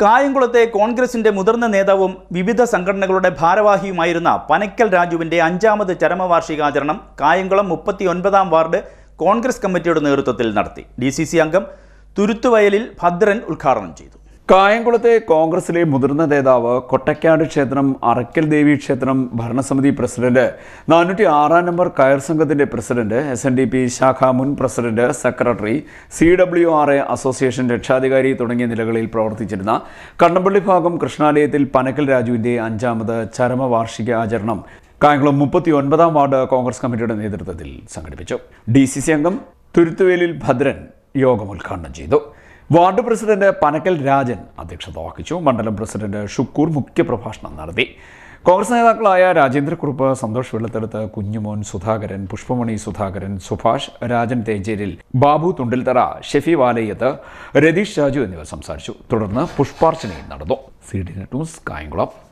കായംകുളത്തെ കോൺഗ്രസിന്റെ മുതിർന്ന നേതാവും വിവിധ സംഘടനകളുടെ ഭാരവാഹിയുമായിരുന്ന പനക്കൽ രാജുവിന്റെ അഞ്ചാമത് ചരമവാർഷികാചരണം കായംകുളം മുപ്പത്തി ഒൻപതാം വാർഡ് കോൺഗ്രസ് കമ്മിറ്റിയുടെ നേതൃത്വത്തിൽ നടത്തി. ഡി അംഗം തുരുത്തുവയലിൽ ഭദ്രൻ ഉദ്ഘാടനം ചെയ്തു. കായംകുളത്തെ കോൺഗ്രസിലെ മുതിർന്ന നേതാവ് കൊട്ടക്കാട് ക്ഷേത്രം അറക്കൽ ദേവി ക്ഷേത്രം ഭരണസമിതി പ്രസിഡന്റ് നാനൂറ്റി ആറാം നമ്പർ കയർ സംഘത്തിന്റെ president S N D P ശാഖ മുൻ president secretary C W R A association രക്ഷാധികാരി തുടങ്ങിയ നിലകളിൽ പ്രവർത്തിച്ചിരുന്ന കണ്ണമ്പള്ളി ഭാഗം കൃഷ്ണാലയത്തിൽ പനക്കൽ രാജുവിന്റെ അഞ്ചാമത് ചരമവാർഷിക ആചരണം കായംകുളം മുപ്പത്തി ഒൻപതാം വാർഡ് കോൺഗ്രസ് കമ്മിറ്റിയുടെ നേതൃത്വത്തിൽ സംഘടിപ്പിച്ചു. ഡി സി സി അംഗം തുരുത്തുവേലിൽ ഭദ്രൻ യോഗം ഉദ്ഘാടനം ചെയ്തു. വാർഡ് പ്രസിഡന്റ് പനക്കൽ രാജൻ അധ്യക്ഷത വഹിച്ചു. മണ്ഡലം പ്രസിഡന്റ് ഷുക്കൂർ മുഖ്യപ്രഭാഷണം നടത്തി. കോൺഗ്രസ് നേതാക്കളായ രാജേന്ദ്രക്കുറുപ്പ് സന്തോഷ് വെള്ളത്തെടുത്ത് കുഞ്ഞുമോൻ സുധാകരൻ പുഷ്പമണി സുധാകരൻ സുഭാഷ് രാജൻ തേജേരിൽ ബാബു തുണ്ടിൽത്തറ ഷെഫി വാലയ്യത്ത് രതീഷ് രാജു എന്നിവർ സംസാരിച്ചു. തുടർന്ന് പുഷ്പാർച്ചനയും നടന്നു. C D news Kayamkulam.